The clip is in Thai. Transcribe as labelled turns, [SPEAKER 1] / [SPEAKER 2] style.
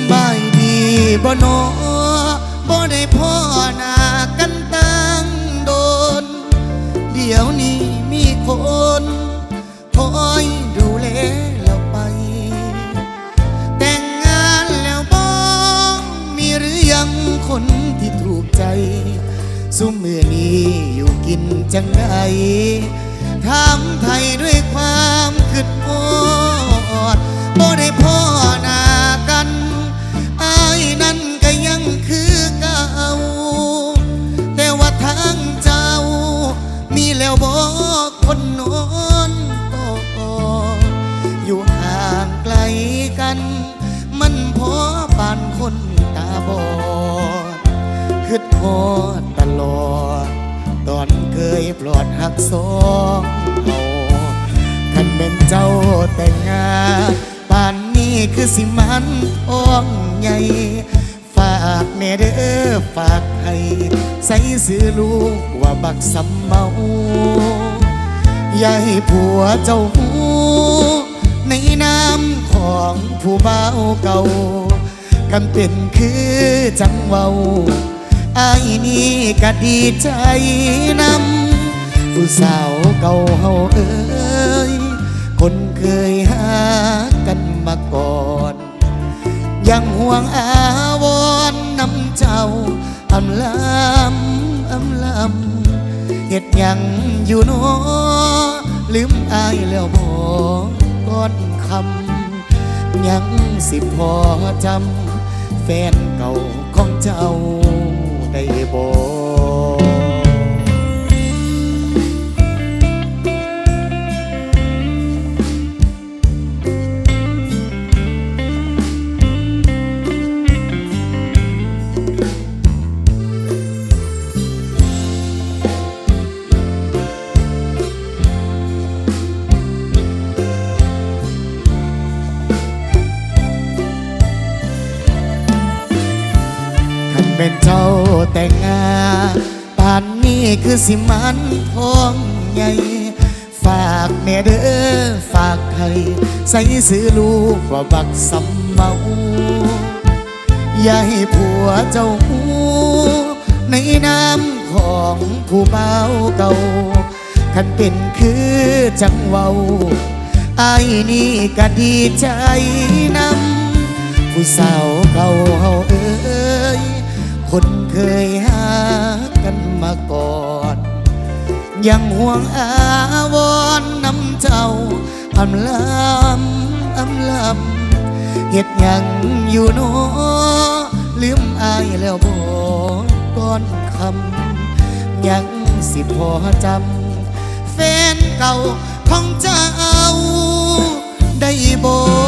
[SPEAKER 1] ำบายดีบ่นอบ่ได้พ่อหน้ากันตั้งโดน เดี๋ยวนี้มีคนคอยดูแลเราไป แต่งงานแล้วบ้องมีหรือยังคนที่ถูกใจสุมมือนี้อยู่กินจังไงถามไทยด้วยความคิดฮอ คนโนอนต่ออยู่ห่างไกลกัน มันพอปานคนตาบอดคิดฮอดตลอด ตอนเคยปลอดหักสองเอาคันเป็นเจ้าแต่งงานป่านนี้คือสิมันท้องใหญ่ฝากแม่เด้อฝากให้ใส่ซื้อลูกว่าบักสำเมา ยาให้ผัวเจ้าหูในน้ำของผู้บ่าวเก่ากันเป็นคือจังเว้าอายนี่ก็ดีใจนำผู้สาวเก่าเฮาเอ้ยคนเคยหากันมาก่อน ยังห่วงอาวรณ์นำเจ้าอำลำอำลำเฮ็ดยังอยู่เนอ ลืมอายแล้วบอก้อนคำยังสิพอจำแฟนเก่าของเจ้าได้บอก เป็นเจ้าแต่งงานป่านนี้คือสิมันทองใหญ่ฝากแม่เด้อฝากให้ใส่ซื้อลูกว่าบักสำเมาอย่าให้ผัวเจ้าหูในน้ำของผู้เบาเก่าคันเป็นคือจังเว้าอายนี่ก็ดีใจนำผู้สาวเก่าเฮาเอ้ คนเคยหากันมาก่อน ยังห่วงอาวรณ์นำเจ้าอำลำอำลำเฮ็ดยังอยู่เนลืมอายแล้วบ่ก่อนคำยังสิพอจำแฟนเก่าของเจ้าได้บ่